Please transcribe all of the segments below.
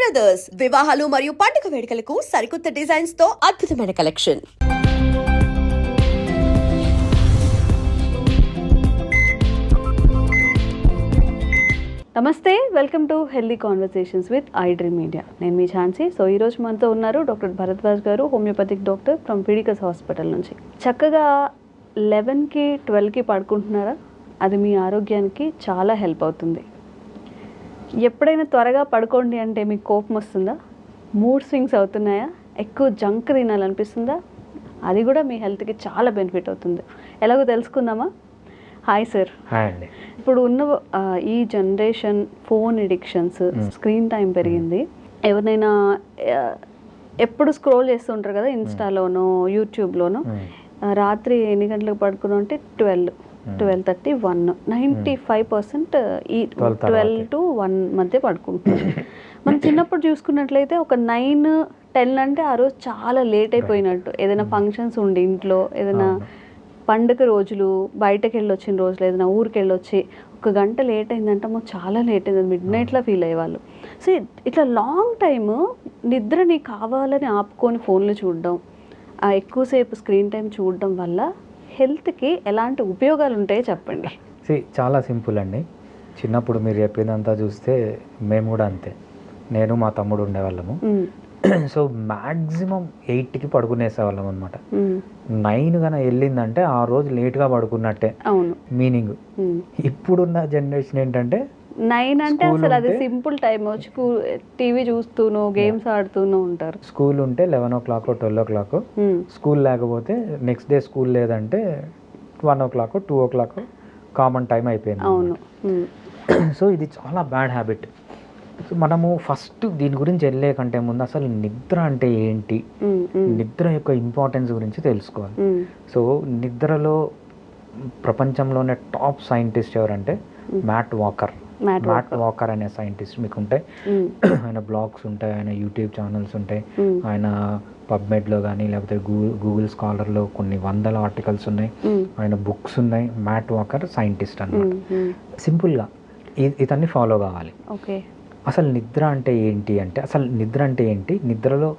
Brothers వివాహాలు మరియు పండుగ వేడుకలకు సరికొత్త డిజైన్స్తో అద్భుతమైన కలెక్షన్ నమస్తే welcome to healthy conversations with I Dream Media నేను మీ ఝాన్సీ. సో ఈరోజు మనతో ఉన్నారు doctor Bharadwaj garu homeopathic doctor from పీడికస్ hospital నుంచి. చక్కగా లెవెన్కి ట్వెల్వ్కి పడుకుంటున్నారా? అది మీ ఆరోగ్యానికి చాలా హెల్ప్ అవుతుంది. ఎప్పుడైనా త్వరగా పడుకోండి అంటే మీకు కోపం వస్తుందా? మూడ్ స్వింగ్స్ అవుతున్నాయా? ఎక్కువ జంక్ తినాలనిపిస్తుందా? అది కూడా మీ హెల్త్కి చాలా బెనిఫిట్ అవుతుంది. ఎలాగో తెలుసుకుందామా? Hi sir. హాయ్ అండి. ఇప్పుడు ఉన్న ఈ generation phone addictions screen time పెరిగింది. ఎవరినైనా ఎప్పుడు స్క్రోల్ చేస్తుంటారు కదా ఇన్స్టాలోనో యూట్యూబ్లోనో. రాత్రి ఎన్ని గంటలకు పడుకున్నాం అంటే twelve. Twelve thirty one ninety five percent ఈ 12 తర్వాతే. ట్వెల్వ్ టు వన్ మధ్య పడుకుంటున్నారు మనం చిన్నప్పుడు చూసుకున్నట్లయితే ఒక నైన్ టెన్ అంటే ఆ రోజు చాలా లేట్ అయిపోయినట్టు. ఏదైనా ఫంక్షన్స్ ఉండి ఇంట్లో ఏదైనా పండుగ రోజులు బయటకు వెళ్ళి వచ్చిన రోజులు ఏదైనా ఊరికి వెళ్ళి వచ్చి ఒక గంట లేట్ అయిందంటే అమ్మో చాలా లేట్ అయింది. మిడ్ నైట్లో ఫీల్ అయ్యేవాళ్ళు. సో ఇట్లా లాంగ్ టైమ్ నిద్రని కావాలని ఆపుకొని ఫోన్లు చూడడం ఎక్కువసేపు స్క్రీన్ టైం చూడడం వల్ల హెల్త్కి ఎలాంటి ఉపయోగాలు ఉంటాయో చెప్పండి. సి చాలా సింపుల్ అండి చిన్నప్పుడు మీరు చెప్పిందంతా చూస్తే మేము కూడా అంతే. నేను మా తమ్ముడు ఉండేవాళ్ళము. సో మ్యాక్సిమం ఎయిట్కి పడుకునేసేవాళ్ళం అనమాట నైన్ కన్నా వెళ్ళిందంటే ఆ రోజు లేట్గా పడుకున్నట్టే. అవును. మీనింగ్. ఇప్పుడున్న జనరేషన్ ఏంటంటే నైన్ అంటే అసలు అది సింపుల్ టైం వచ్చి టీవీ చూస్తూనో గేమ్స్ ఆడుతూనో ఉంటారు. స్కూల్ ఉంటే eleven o'clock twelve o'clock school లేకపోతే నెక్స్ట్ డే స్కూల్ లేదంటే one o'clock two o'clock common time అయిపోయింది అవును సో ఇది చాలా బ్యాడ్ హ్యాబిట్ సో మనము ఫస్ట్ దీని గురించి వెళ్ళే కంటే ముందు అసలు నిద్ర అంటే ఏంటి? ఉమ్, ఉమ్, నిద్ర యొక్క ఇంపార్టెన్స్ గురించి తెలుసుకోవాలి. సో నిద్రలో ప్రపంచంలోనే టాప్ సైంటిస్ట్ ఎవరంటే మ్యాట్ వాకర్ మ్యాట్ వాకర్ అనే సైంటిస్ట్ మీకు ఉంటాయి ఉమ్, ఆయన బ్లాగ్స్ ఉంటాయి ఆయన యూట్యూబ్ ఛానల్స్ ఉంటాయి ఆయన పబ్మెడ్లో కానీ లేకపోతే గూగుల్ గూగుల్ స్కాలర్లో కొన్ని వందల ఆర్టికల్స్ ఉన్నాయి. ఉమ్, ఆయన బుక్స్ ఉన్నాయి. Matt Walker scientist um. సింపుల్గా ఇతన్ని ఫాలో కావాలి. ఓకే అసలు నిద్ర అంటే ఏంటి అంటే అసలు నిద్ర అంటే ఏంటి నిద్రలో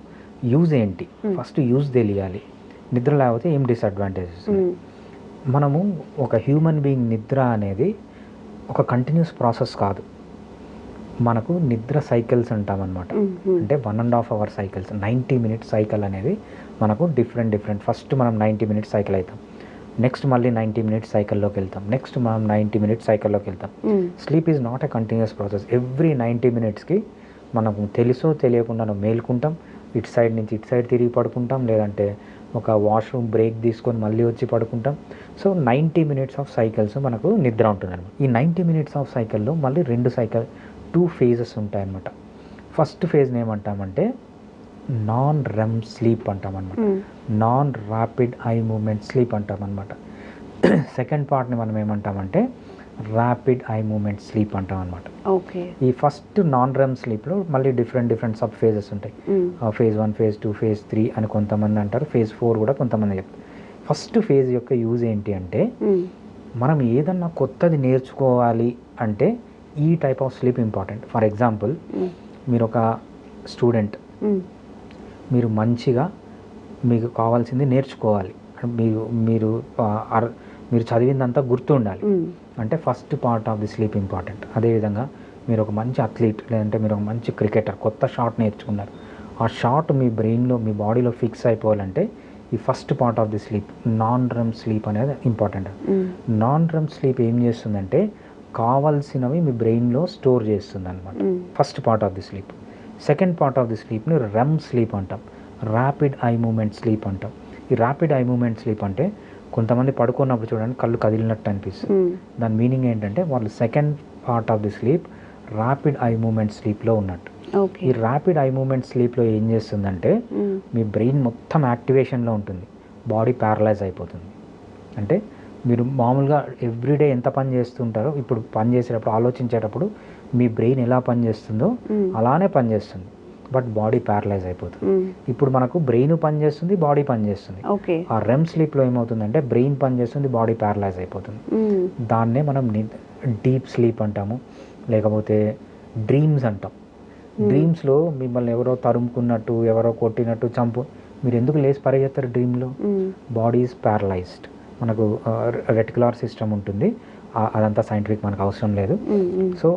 యూజ్ ఏంటి? Hmm. ఫస్ట్ యూజ్ తెలియాలి. నిద్ర లేకపోతే ఏం డిసడ్వాంటేజెస్ మనము ఒక హ్యూమన్ బీయింగ్ నిద్ర అనేది ఒక కంటిన్యూస్ ప్రాసెస్ కాదు. మనకు నిద్ర సైకిల్స్ అంటామన్నమాట అంటే one and half hour cycles ninety minutes cycle అనేది మనకు డిఫరెంట్ డిఫరెంట్ ఫస్ట్ మనం నైంటీ మినిట్స్ సైకిల్ అవుతాం నెక్స్ట్ మళ్ళీ నైంటీ మినిట్స్ సైకిల్లోకి వెళ్తాం. నెక్స్ట్ మనం నైంటీ మినిట్స్ సైకిల్లోకి వెళ్తాం. Sleep is not a continuous process every ninety మినిట్స్కి మనం తెలుసో తెలియకుండా మేల్కుంటాం. ఇటు సైడ్ నుంచి ఇటు సైడ్ తిరిగి పడుకుంటాం. లేదంటే ఒక వాష్రూమ్ బ్రేక్ తీసుకొని మళ్ళీ వచ్చి పడుకుంటాం. So ninety minutes of cycles మనకు నిద్ర ఉంటుంది అనమాట ఈ నైంటీ మినిట్స్ ఆఫ్ సైకిల్లో మళ్ళీ రెండు సైకిల్ టూ ఫేజెస్ ఉంటాయన్నమాట. ఫస్ట్ ఫేజ్ని ఏమంటామంటే non REM sleep అంటామన్నమాట. Non rapid eye movement sleep అంటాం అనమాట సెకండ్ పార్ట్ని మనం ఏమంటామంటే ర్యాపిడ్ ఐ మూమెంట్ స్లీప్ అంటాం అనమాట ఓకే. ఈ ఫస్ట్ నాన్ రెమ్ స్లీప్లో మళ్ళీ డిఫరెంట్ డిఫరెంట్ సబ్ ఫేజెస్ ఉంటాయి. Phase one phase two phase three అని కొంతమంది అంటారు. ఫేజ్ ఫోర్ కూడా కొంతమంది చెప్తారు. ఫస్ట్ ఫేజ్ యొక్క యూజ్ ఏంటి అంటే మనం ఏదన్నా కొత్తది నేర్చుకోవాలి అంటే ఈ type of sleep important for example మీరు ఒక స్టూడెంట్ మీరు మంచిగా మీకు కావాల్సింది నేర్చుకోవాలి. మీరు మీరు మీరు చదివిందంతా గుర్తుండాలి. ఉమ్, అంటే first part of the sleep important. అదేవిధంగా మీరు ఒక మంచి అథ్లీట్ లేదంటే మీరు ఒక మంచి క్రికెటర్ కొత్త షాట్ నేర్చుకున్నారు. ఆ షాట్ మీ బ్రెయిన్లో మీ బాడీలో ఫిక్స్ అయిపోవాలంటే ఈ first part of the sleep non REM sleep అనేది ఇంపార్టెంట్. నాన్ రమ్ స్లీప్ ఏం చేస్తుందంటే కావాల్సినవి మీ బ్రెయిన్లో స్టోర్ చేస్తుంది అనమాట first part of the sleep. Second part of the స్లీప్ని REM sleep అంటాం. ర్యాపిడ్ ఐ మూమెంట్ స్లీప్ అంటాం. ఈ ర్యాపిడ్ ఐ మూమెంట్ స్లీప్ అంటే కొంతమంది పడుకున్నప్పుడు చూడండి కళ్ళు కదిలినట్టు అనిపిస్తుంది. ఉమ్, దాని మీనింగ్ ఏంటంటే వాళ్ళు second part of the sleep rapid eye movement స్లీప్లో ఉన్నట్టు. ఈ ర్యాపిడ్ ఐ మూమెంట్ స్లీప్లో ఏం చేస్తుందంటే ఉమ్, మీ బ్రెయిన్ మొత్తం యాక్టివేషన్లో ఉంటుంది. బాడీ ప్యారలైజ్ అయిపోతుంది. అంటే మీరు మామూలుగా ఎవ్రీడే ఎంత పని చేస్తుంటారో ఇప్పుడు పని చేసేటప్పుడు ఆలోచించేటప్పుడు మీ బ్రెయిన్ ఎలా పని చేస్తుందో ఉమ్, అలానే పనిచేస్తుంది బట్ బాడీ ప్యారలైజ్ అయిపోతుంది. ఇప్పుడు మనకు బ్రెయిన్ పనిచేస్తుంది బాడీ పనిచేస్తుంది. ఆ రెమ్ స్లీప్లో ఏమవుతుందంటే బ్రెయిన్ పనిచేస్తుంది బాడీ ప్యారలైజ్ అయిపోతుంది. దాన్నే మనం డీప్ స్లీప్ అంటాము. లేకపోతే డ్రీమ్స్ అంటాం. డ్రీమ్స్లో మిమ్మల్ని ఎవరో తరుముకున్నట్టు ఎవరో కొట్టినట్టు చంపు మీరు ఎందుకు లేచి పరిగెత్తారు డ్రీమ్లో. బాడీ ఈజ్ ప్యారలైజ్డ్ మనకు రెటికులార్ సిస్టమ్ ఉంటుంది. అదంతా సైంటిఫిక్ మనకు అవసరం లేదు. So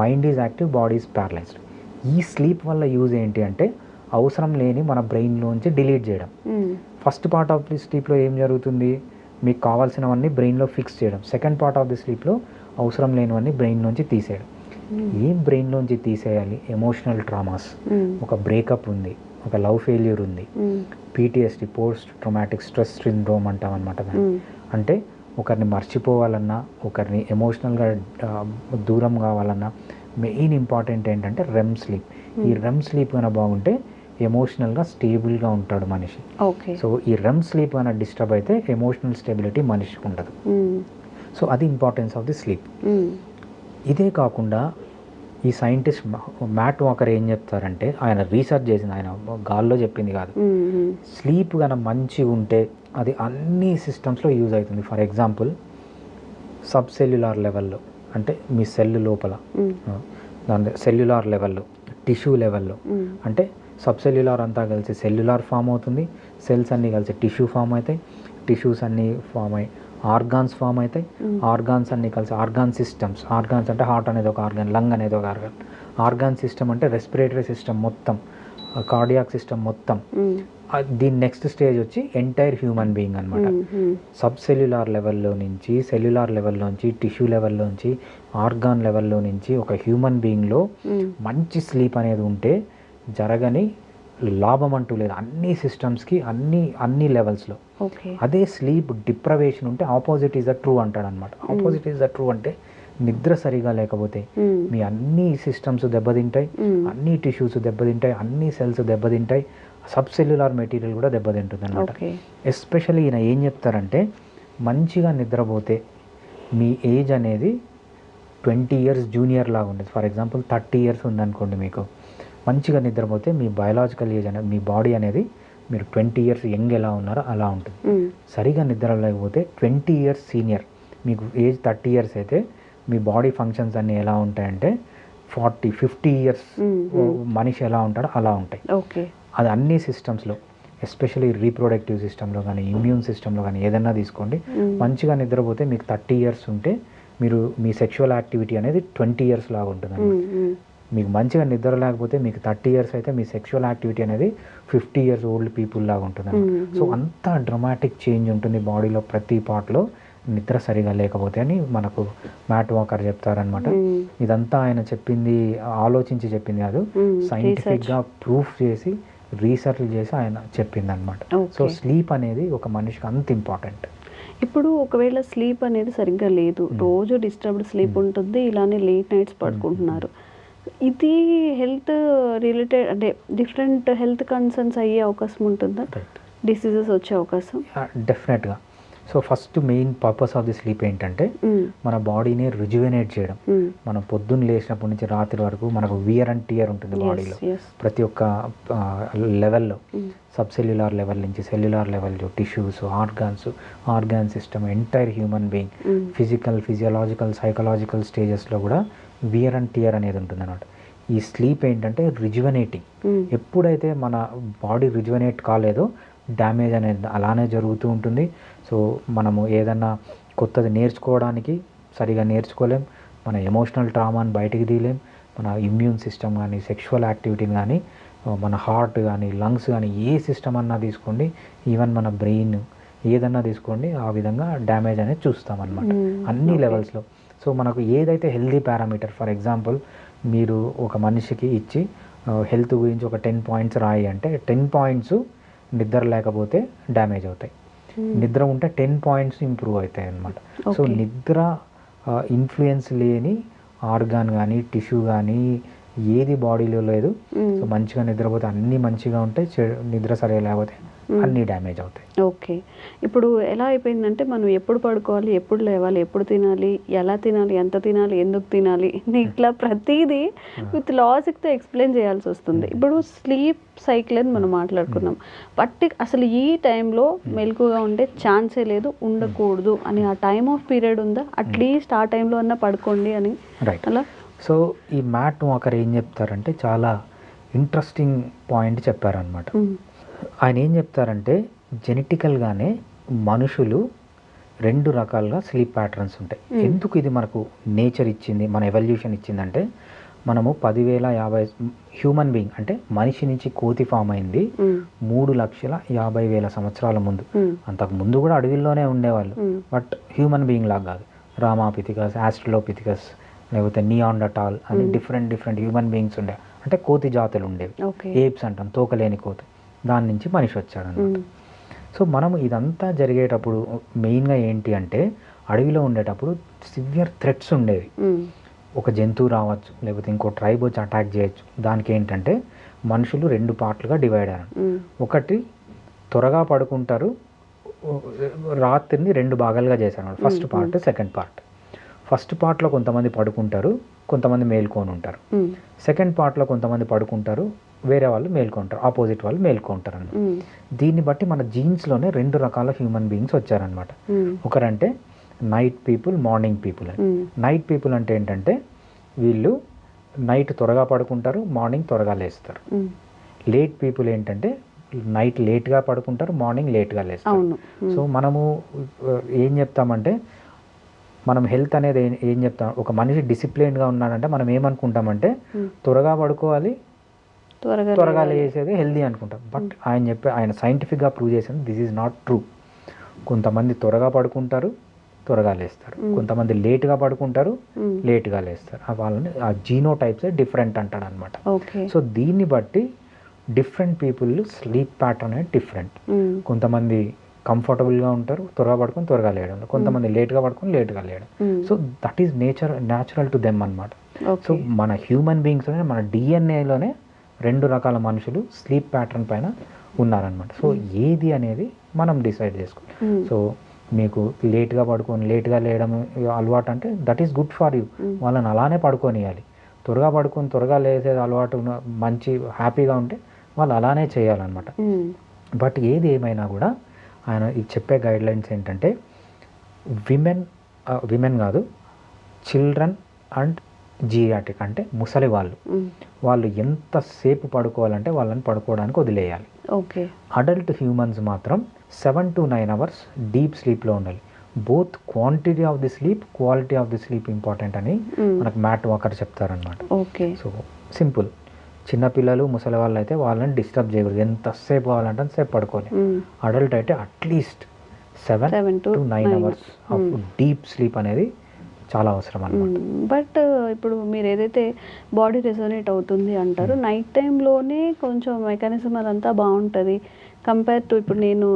mind is active body is paralysed ఈ స్లీప్ వల్ల యూజ్ ఏంటి అంటే అవసరం లేని మన బ్రెయిన్లోంచి డిలీట్ చేయడం. ఫస్ట్ పార్ట్ ఆఫ్ ది స్లీప్లో ఏం జరుగుతుంది? మీకు కావాల్సినవన్నీ బ్రెయిన్లో ఫిక్స్ చేయడం. సెకండ్ పార్ట్ ఆఫ్ ది స్లీప్లో అవసరం లేనివన్నీ బ్రెయిన్ నుంచి తీసేయడం ఏం బ్రెయిన్లోంచి తీసేయాలి? Emotional traumas hmm. ఒక బ్రేకప్ ఉంది. ఒక లవ్ ఫెయిల్యూర్ ఉంది. PTSD post traumatic stress syndrome అంటాం అనమాట. అంటే ఒకరిని మర్చిపోవాలన్నా ఒకరిని ఎమోషనల్గా దూరం కావాలన్నా మెయిన్ ఇంపార్టెంట్ ఏంటంటే రెమ్ స్లీప్ ఈ రెమ్ స్లీప్ కనుక బాగుంటే ఎమోషనల్గా స్టేబుల్గా ఉంటాడు మనిషి. ఓకే సో ఈ రెమ్ స్లీప్ కనుక డిస్టర్బ్ అయితే ఎమోషనల్ స్టెబిలిటీ మనిషికి ఉండదు. సో అది ఇంపార్టెన్స్ ఆఫ్ ది స్లీప్. ఇదే కాకుండా ఈ సైంటిస్ట్ మ్యాట్ వాకర్ ఏం చెప్తారంటే ఆయన రీసెర్చ్ చేసింది ఆయన గాల్లో చెప్పింది కాదు. స్లీప్ కనుక మంచిగా ఉంటే అది అన్ని సిస్టమ్స్లో యూజ్ అవుతుంది. ఫర్ ఎగ్జాంపుల్ సబ్ సెల్యులార్ లెవెల్లో అంటే మీ సెల్ లోపల. దాని సెల్యులార్ లెవెల్లో టిష్యూ లెవెల్లో. అంటే సబ్ సెల్యులార్ అంతా కలిసి సెల్యులార్ ఫామ్ అవుతుంది సెల్స్ అన్నీ కలిసి టిష్యూ ఫామ్ అవుతాయి టిష్యూస్ అన్నీ ఫామ్ అయ్యి ఆర్గాన్స్ ఫామ్ అవుతాయి. ఆర్గాన్స్ అన్నీ కలిసి ఆర్గాన్ సిస్టమ్స్ ఆర్గాన్స్ అంటే హార్ట్ అనేది ఒక ఆర్గాన్ లంగ్ అనేది ఒక ఆర్గాన్. ఆర్గాన్ సిస్టమ్ అంటే రెస్పిరేటరీ సిస్టమ్ మొత్తం. కార్డియాక్ సిస్టమ్ మొత్తం. దీని నెక్స్ట్ స్టేజ్ వచ్చి ఎంటైర్ హ్యూమన్ బీయింగ్ అనమాట. సబ్ సెల్యులార్ లెవెల్లో నుంచి సెల్యులార్ లెవెల్లోంచి టిష్యూ లెవెల్లోంచి ఆర్గాన్ లెవెల్లో నుంచి ఒక హ్యూమన్ బీయింగ్లో. మంచి స్లీప్ అనేది ఉంటే జరగని లాభం అంటూ లేదు. అన్ని సిస్టమ్స్కి అన్ని అన్ని లెవెల్స్లో అదే స్లీప్ డిప్రవేషన్ ఉంటే ఆపోజిట్ ఈజ్ ద ట్రూ అంటాడు అనమాట ఆపోజిట్ ఈజ్ ద ట్రూ అంటే నిద్ర సరిగా లేకపోతే. మీ అన్ని సిస్టమ్స్ దెబ్బతింటాయి. అన్ని టిష్యూస్ దెబ్బతింటాయి అన్ని సెల్స్ దెబ్బతింటాయి సబ్ సెల్యులార్ మెటీరియల్ కూడా దెబ్బతింటుంది అనమాట ఎస్పెషల్లీ ఈయన ఏం చెప్తారంటే మంచిగా నిద్రపోతే మీ ఏజ్ అనేది ట్వంటీ ఇయర్స్ జూనియర్ లాగా ఉండేది ఫర్ ఎగ్జాంపుల్ థర్టీ ఇయర్స్ ఉందనుకోండి మీకు మంచిగా నిద్రపోతే మీ బయాలజికల్ ఏజ్ అనేది మీ బాడీ అనేది మీరు ట్వంటీ ఇయర్స్ యంగ్ ఎలా ఉన్నారో అలా ఉంటుంది. సరిగా నిద్ర లేకపోతే ట్వంటీ ఇయర్స్ సీనియర్ మీకు ఏజ్ థర్టీ ఇయర్స్ అయితే మీ బాడీ ఫంక్షన్స్ అన్నీ ఎలా ఉంటాయంటే ఫార్టీ ఫిఫ్టీ ఇయర్స్. మనిషి ఎలా ఉంటాడో అలా ఉంటాయి ఓకే అది అన్ని సిస్టమ్స్లో ఎస్పెషల్లీ రీప్రొడక్టివ్ సిస్టంలో కానీ ఇమ్యూన్ సిస్టంలో కానీ ఏదైనా తీసుకోండి. మంచిగా నిద్రపోతే మీకు థర్టీ ఇయర్స్ ఉంటే మీరు మీ సెక్షువల్ యాక్టివిటీ అనేది ట్వంటీ ఇయర్స్ లాగా ఉంటుంది. మీకు మంచిగా నిద్ర లేకపోతే మీకు థర్టీ ఇయర్స్ అయితే మీ సెక్షువల్ యాక్టివిటీ అనేది ఫిఫ్టీ ఇయర్స్ ఓల్డ్ పీపుల్ లాగా ఉంటుంది. సో అంత డ్రమాటిక్ చేంజ్ ఉంటుంది బాడీలో ప్రతి పార్ట్లో నిద్ర సరిగా లేకపోతే అని మనకు మ్యాట్ వాకర్ చెప్తారనమాట. ఇదంతా ఆయన చెప్పింది ఆలోచించి చెప్పింది కాదు. సైంటిఫిక్గా ప్రూఫ్ చేసి రీసెర్చ్ చేసి ఆయన చెప్పింది అనమాట సో. స్లీప్ అనేది ఒక మనిషికి అంత ఇంపార్టెంట్. ఇప్పుడు ఒకవేళ స్లీప్ అనేది సరిగ్గా లేదు రోజు డిస్టర్బ్డ్ స్లీప్ ఉంటుంది ఇలానే లేట్ నైట్స్ పడుకుంటున్నారు. ఇది హెల్త్ రిలేటెడ్ అంటే డిఫరెంట్ హెల్త్ కన్సర్న్స్ అయ్యే అవకాశం ఉంటుందా? డిసీజెస్ వచ్చే అవకాశం? డెఫినెట్గా. So first main purpose of the sleep ఏంటంటే. మన బాడీని రిజువెనేట్ చేయడం. మనం పొద్దున్న లేచినప్పటి నుంచి రాత్రి వరకు మనకు వియర్ అండ్ టియర్ ఉంటుంది బాడీలో. ప్రతి ఒక్క లెవెల్లో. సబ్ సెల్యులార్ లెవెల్ నుంచి cellular level tissues organs organ system entire human being. Physical physiological psychological స్టేజెస్లో కూడా వియర్ అండ్ టియర్ అనేది ఉంటుంది అనమాట ఈ స్లీప్ ఏంటంటే రిజువనేటింగ్. ఎప్పుడైతే మన బాడీ రిజువనేట్ కాలేదో డ్యామేజ్ అనేది అలానే జరుగుతూ ఉంటుంది. సో మనము ఏదన్నా కొత్తది నేర్చుకోవడానికి సరిగా నేర్చుకోలేం. మన ఎమోషనల్ ట్రామాని బయటికి తీయలేం. మన ఇమ్యూన్ సిస్టమ్ కానీ సెక్షువల్ యాక్టివిటీని కానీ మన హార్ట్ కానీ లంగ్స్ కానీ ఏ సిస్టమ్ అన్నా తీసుకోండి. ఈవెన్ మన బ్రెయిన్ ఏదన్నా తీసుకోండి ఆ విధంగా డ్యామేజ్ అనేది చూస్తామన్నమాట Hmm, అన్ని. లెవెల్స్లో సో మనకు ఏదైతే హెల్దీ పారామీటర్ ఫర్ ఎగ్జాంపుల్ మీరు ఒక మనిషికి ఇచ్చి హెల్త్ గురించి ఒక టెన్ పాయింట్స్ రాయి అంటే టెన్ పాయింట్స్ నిద్ర లేకపోతే డ్యామేజ్ అవుతాయి Hmm. నిద్ర ఉంటే టెన్ పాయింట్స్ ఇంప్రూవ్ అవుతాయి అన్నమాట సో. నిద్ర ఇన్ఫ్లుయెన్స్ లేని ఆర్గాన్ కానీ టిష్యూ కానీ ఏది బాడీలో లేదు Hmm. సో మంచిగా నిద్రపోతే అన్నీ మంచిగా ఉంటాయి నిద్ర సరిగా లేకపోతే. అన్నీ డ్యామేజ్ అవుతాయి. ఓకే. ఇప్పుడు ఎలా అయిపోయిందంటే మనం ఎప్పుడు పడుకోవాలి ఎప్పుడు లేవాలి ఎప్పుడు తినాలి ఎలా తినాలి ఎంత తినాలి ఎందుకు తినాలి ఇట్లా ప్రతిదీ విత్ లాజిక్తో ఎక్స్ప్లెయిన్ చేయాల్సి వస్తుంది. ఇప్పుడు స్లీప్ సైకిల్ అని మనం మాట్లాడుకున్నాం. పట్టి అసలు ఈ టైంలో మెలకుగా ఉండే ఛాన్సే లేదు ఉండకూడదు అని ఆ టైం ఆఫ్ పీరియడ్ ఉందా? అట్లీస్ట్ ఆ టైంలో అన్నా పడుకోండి అని. రైట్ అలా? సో ఈ మ్యాట్ వాకర్ ఏం చెప్తారంటే చాలా ఇంట్రెస్టింగ్ పాయింట్ చెప్పారనమాట. ఆయన ఏం చెప్తారంటే జెనెటికల్గానే మనుషులు రెండు రకాలుగా స్లీప్ ప్యాటర్న్స్ ఉంటాయి. ఎందుకు ఇది మనకు నేచర్ ఇచ్చింది మన ఎవల్యూషన్ ఇచ్చిందంటే మనము పదివేల యాభై హ్యూమన్ బీయింగ్ అంటే మనిషి నుంచి కోతి ఫామ్ అయింది. మూడు లక్షల యాభై వేల సంవత్సరాల ముందు. అంతకు ముందు కూడా అడవిల్లోనే ఉండేవాళ్ళు. బట్ హ్యూమన్ బీయింగ్ లాగా కాదు రామాపిథికస్ ఆస్ట్రలోపిథికస్ లేకపోతే నియాండటాల్ అని. డిఫరెంట్ డిఫరెంట్ హ్యూమన్ బీయింగ్స్ ఉండే అంటే కోతి జాతులు ఉండేవి ఏప్స్ అంటాం తోకలేని కోతి దాని నుంచి మనిషి వచ్చాడు అనమాట. సో మనం ఇదంతా జరిగేటప్పుడు మెయిన్గా ఏంటి అంటే అడవిలో ఉండేటప్పుడు సివియర్ థ్రెట్స్ ఉండేవి. ఒక జంతువు రావచ్చు లేకపోతే ఇంకో ట్రైబ్ వచ్చి అటాక్ చేయొచ్చు దానికి ఏంటంటే మనుషులు రెండు పార్ట్లుగా డివైడ్ అయ్యారు. ఒకటి త్వరగా పడుకుంటారు రాత్రిని రెండు భాగాలుగా చేశారు first. Part second part first పార్ట్లో కొంతమంది పడుకుంటారు కొంతమంది మేల్కొని ఉంటారు. సెకండ్ పార్ట్లో కొంతమంది పడుకుంటారు వేరే వాళ్ళు మేల్కొంటారు ఆపోజిట్ వాళ్ళు మేల్కొంటారు అన్నమాట మ్మ్. దీన్ని బట్టి మన జీన్స్లోనే రెండు రకాల హ్యూమన్ బీయింగ్స్ వచ్చారనమాట. ఒకరంటే నైట్ పీపుల్ మార్నింగ్ పీపుల్ అని. నైట్ పీపుల్ అంటే ఏంటంటే వీళ్ళు నైట్ త్వరగా పడుకుంటారు మార్నింగ్ త్వరగా లేస్తారు. లేట్ పీపుల్ ఏంటంటే నైట్ లేట్గా పడుకుంటారు మార్నింగ్ లేట్గా లేస్తారు. సో మనము ఏం చెప్తామంటే మనం హెల్త్ అనేది ఏం- చెప్తాం ఒక మనిషి డిసిప్లిన్గా ఉన్నాడంటే మనం ఏమనుకుంటామంటే. త్వరగా పడుకోవాలి త్వరగా త్వరగా. లేసేది హెల్దీ అనుకుంటాం. బట్ ఆయన చెప్పే ఆయన సైంటిఫిక్గా ప్రూవ్ చేసింది దిస్ ఈజ్ నాట్ ట్రూ కొంతమంది త్వరగా పడుకుంటారు త్వరగా లేస్తారు. కొంతమంది లేట్గా పడుకుంటారు. లేట్గా లేస్తారు. ఆ వాళ్ళని ఆ జీనో టైప్స్ డిఫరెంట్ అంటాడు అనమాట సో దీన్ని బట్టి డిఫరెంట్ పీపుల్ స్లీప్ ప్యాటర్న్ అనేది డిఫరెంట్. కొంతమంది కంఫర్టబుల్గా ఉంటారు త్వరగా పడుకొని త్వరగా లేయడం కొంతమంది లేట్గా పడుకొని లేట్గా లేయడం. So that is nature natural to them అనమాట సో మన హ్యూమన్ బీయింగ్స్ మన డిఎన్ఏలోనే రెండు రకాల మనుషులు స్లీప్ ప్యాటర్న్ పైన ఉన్నారనమాట సో ఏది అనేది మనం డిసైడ్ చేసుకోవాలి మ్మ్. సో మీకు లేట్గా పడుకొని లేట్గా లేయడం అలవాటు అంటే that is good for you Mm. వాళ్ళని అలానే పడుకోనియాలి త్వరగా పడుకొని త్వరగా లేసే అలవాటు మంచి హ్యాపీగా ఉంటే వాళ్ళు అలానే చేయాలన్నమాట. బట్ ఏది ఏమైనా కూడా ఆయన ఈ చెప్పే గైడ్ లైన్స్ ఏంటంటే విమెన్ విమెన్ కాదు చిల్డ్రన్ అండ్ జియాటిక్ అంటే ముసలి వాళ్ళు. వాళ్ళు ఎంతసేపు పడుకోవాలంటే వాళ్ళని పడుకోవడానికి వదిలేయాలి ఓకే అడల్ట్ హ్యూమన్స్ మాత్రం seven to nine hours deep స్లీప్లో ఉండాలి both quantity of the sleep quality of the sleep important అని. మనకు మ్యాట్ వాకర్ చెప్తారనమాట ఓకే సో సింపుల్ చిన్నపిల్లలు ముసలి వాళ్ళు అయితే వాళ్ళని డిస్టర్బ్ చేయకూడదు ఎంతసేపు కావాలంటే అంతసేపు పడుకోవాలి. అడల్ట్ అయితే at least seven to nine. Hours of. Deep sleep అనేది చాలా అవసరం అనమాట బట్ ఇప్పుడు మీరు ఏదైతే బాడీ రెసోనేట్ అవుతుంది అంటారు నైట్ టైంలోనే కొంచెం మెకానిజం అదంతా బాగుంటుంది. కంపేర్ టు ఇప్పుడు నేను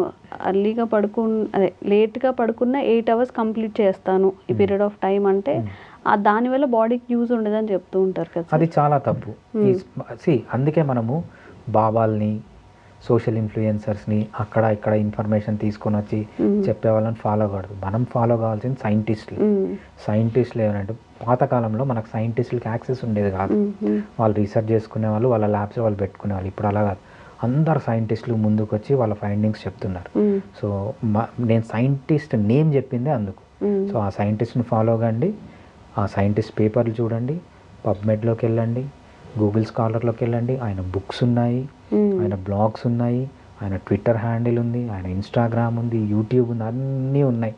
అర్లీగా పడుకు అదే లేట్గా పడుకున్న ఎయిట్ అవర్స్ కంప్లీట్ చేస్తాను ఈ. పీరియడ్ ఆఫ్ టైం అంటే ఆ దానివల్ల బాడీకి యూజ్ ఉండదని చెప్తూ ఉంటారు కదా అది చాలా తప్పు. అందుకే మనము బాబాల్ని సోషల్ ఇన్ఫ్లుయెన్సర్స్ని అక్కడ ఇక్కడ ఇన్ఫర్మేషన్ తీసుకొని వచ్చి. చెప్పే వాళ్ళని ఫాలో కావద్దు మనం ఫాలో కావాల్సింది సైంటిస్టులు. సైంటిస్టులు ఏమంటే పాతకాలంలో మనకు సైంటిస్టులకి యాక్సెస్ ఉండేది కాదు. వాళ్ళు రీసెర్చ్ చేసుకునే వాళ్ళు వాళ్ళ ల్యాబ్స్ వాళ్ళు పెట్టుకునే వాళ్ళు ఇప్పుడు అలా కాదు అందరు సైంటిస్టులు ముందుకు వచ్చి వాళ్ళ ఫైండింగ్స్ చెప్తున్నారు. సో మా నేను సైంటిస్ట్ నేమ్ చెప్పిందే అందుకు. సో ఆ సైంటిస్ట్ని ఫాలో కండి ఆ సైంటిస్ట్ పేపర్లు చూడండి పబ్మెడ్లోకి వెళ్ళండి గూగుల్ స్కాలర్లోకి వెళ్ళండి. ఆయన బుక్స్ ఉన్నాయి. ఆయన బ్లాగ్స్ ఉన్నాయి. ఆయన ట్విట్టర్ హ్యాండిల్ ఉంది. ఆయన ఇన్స్టాగ్రామ్ ఉంది. యూట్యూబ్ ఉంది. అన్నీ ఉన్నాయి.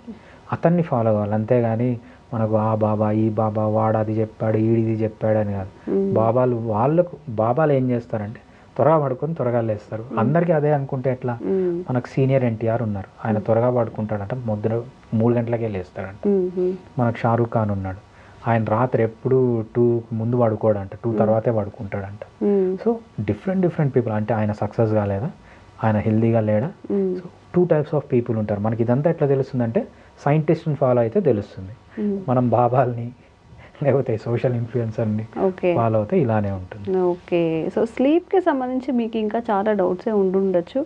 అతన్ని ఫాలో కావాలి. అంతేగాని మనకు ఆ బాబా ఈ బాబా వాడు అది చెప్పాడు ఈడిది చెప్పాడు అని కాదు. బాబాలు వాళ్ళకు బాబాలు ఏం చేస్తారంటే త్వరగా పడుకొని త్వరగా లేస్తారు. అందరికీ అదే అనుకుంటే ఎట్లా. మనకు సీనియర్ ఎన్టీఆర్ ఉన్నారు. ఆయన త్వరగా పడుకుంటాడంట. ముద్ర మూడు గంటలకే లేస్తాడంట. మనకు షారూక్ ఖాన్ ఉన్నాడు. ఆయన రాత్రి ఎప్పుడు టూ ముందు పడుకోడంట టూ తర్వాతే పడుకుంటాడంట. సో డిఫరెంట్ డిఫరెంట్ పీపుల్ అంటే ఆయన సక్సెస్ కాలేదా? ఆయన హెల్దీగా లేడా. So two types of people ఉంటారు. మనకి ఇదంతా ఎట్లా తెలుస్తుందంటే సైంటిస్ట్ని ఫాలో అయితే తెలుస్తుంది. మనం బాబాల్ని లేకపోతే సోషల్ ఇన్ఫ్లుయెన్సర్ని ఫాలో అయితే ఇలానే ఉంటుంది. ఓకే. సో స్లీప్కి సంబంధించి మీకు ఇంకా చాలా డౌట్సే ఉండుండొచ్చు.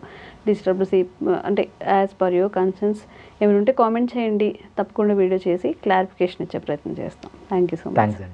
డిస్టర్బ్ స్లీప్ అంటే యాజ్ పర్ యువర్ కన్సర్న్స్ ఏమైనా ఉంటే కామెంట్ చేయండి. తప్పకుండా వీడియో చేసి క్లారిఫికేషన్ ఇచ్చే ప్రయత్నం చేస్తాం. Thank you so much. Thanks